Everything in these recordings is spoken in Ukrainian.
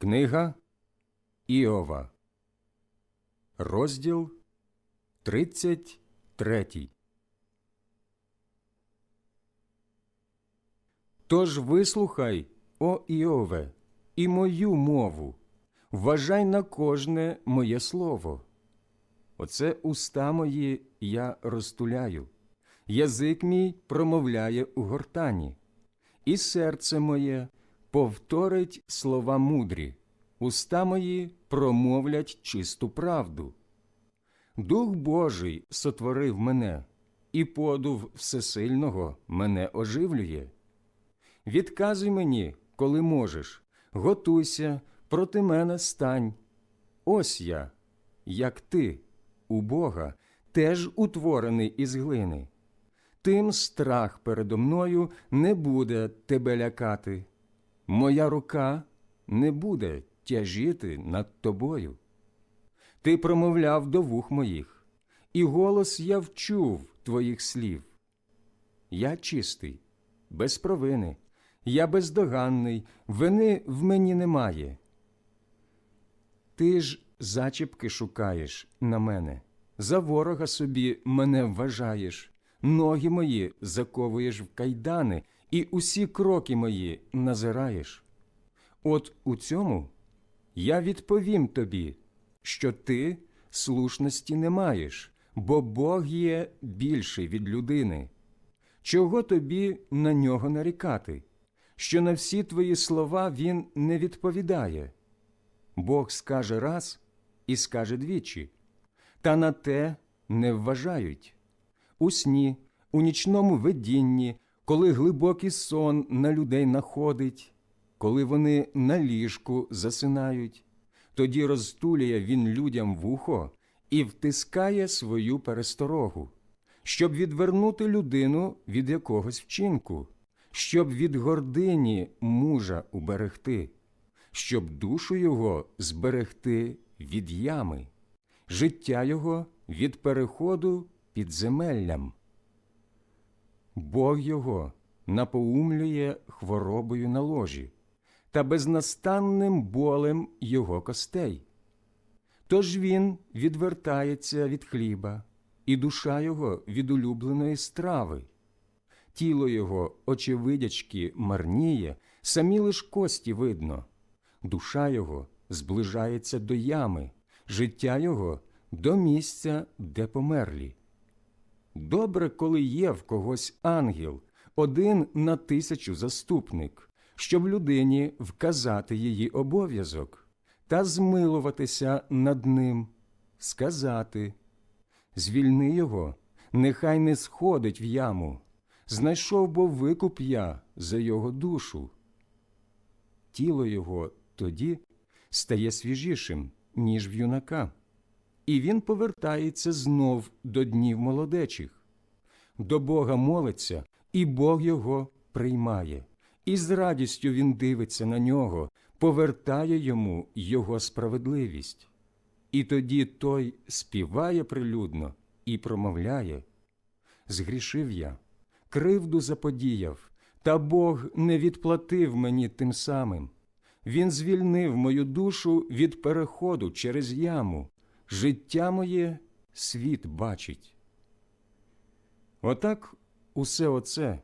Книга Іова, розділ 33. Тож вислухай, о Іове, і мою мову, вважай на кожне моє слово. Оце уста мої я розтуляю, язик мій промовляє у гортані, і серце моє повторить слова мудрі, уста мої промовлять чисту правду. Дух Божий сотворив мене, і подув Всесильного мене оживлює. Відказуй мені, коли можеш, готуйся, проти мене стань. Ось я, як ти, у Бога, теж утворений із глини. Тим страх передо мною не буде тебе лякати. Моя рука не буде тяжіти над тобою. Ти промовляв до вух моїх, і голос я вчув твоїх слів. Я чистий, без провини, я бездоганний, вини в мені немає. Ти ж зачіпки шукаєш на мене, за ворога собі мене вважаєш, ноги мої заковуєш в кайдани, і усі кроки мої назираєш. От у цьому я відповім тобі, що ти слушності не маєш, бо Бог є більший від людини. Чого тобі на нього нарікати? Що на всі твої слова він не відповідає. Бог скаже раз і скаже двічі, та на те не вважають. У сні, у нічному видінні, коли глибокий сон на людей находить, коли вони на ліжку засинають, тоді розтулює він людям вухо і втискає свою пересторогу, щоб відвернути людину від якогось вчинку, щоб від гордині мужа уберегти, щоб душу його зберегти від ями, життя його від переходу під земеллям. Бог його напоумлює хворобою на ложі та безнастанним болем його костей. Тож він відвертається від хліба, і душа його від улюбленої страви. Тіло його, очевидячки, марніє, самі лиш кості видно. Душа його зближається до ями, життя його до місця, де померлі. Добре, коли є в когось ангел, один на тисячу заступник, щоб людині вказати її обов'язок та змилуватися над ним, сказати Звільни його, нехай не сходить в яму, знайшов бо викуп я за його душу. Тіло його тоді стає свіжішим, ніж в юнака, і він повертається знов до днів молодечих. До Бога молиться, і Бог його приймає, і з радістю він дивиться на нього, повертає йому його справедливість. І тоді той співає прилюдно і промовляє Згрішив я, кривду заподіяв, та Бог не відплатив мені тим самим. Він звільнив мою душу від переходу через яму, життя моє світ бачить. Отак усе оце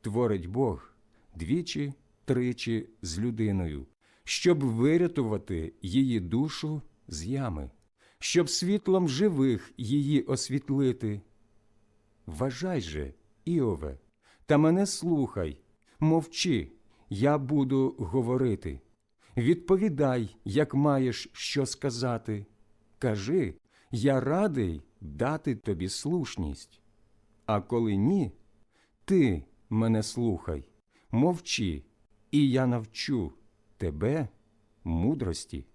творить Бог двічі, тричі з людиною, щоб вирятувати її душу з ями, щоб світлом живих її освітлити. Вважай же, Іове, та мене слухай, мовчи, я буду говорити. Відповідай, як маєш що сказати. Кажи, я радий дати тобі слушність. А коли ні, ти мене слухай, мовчи, і я навчу тебе мудрості.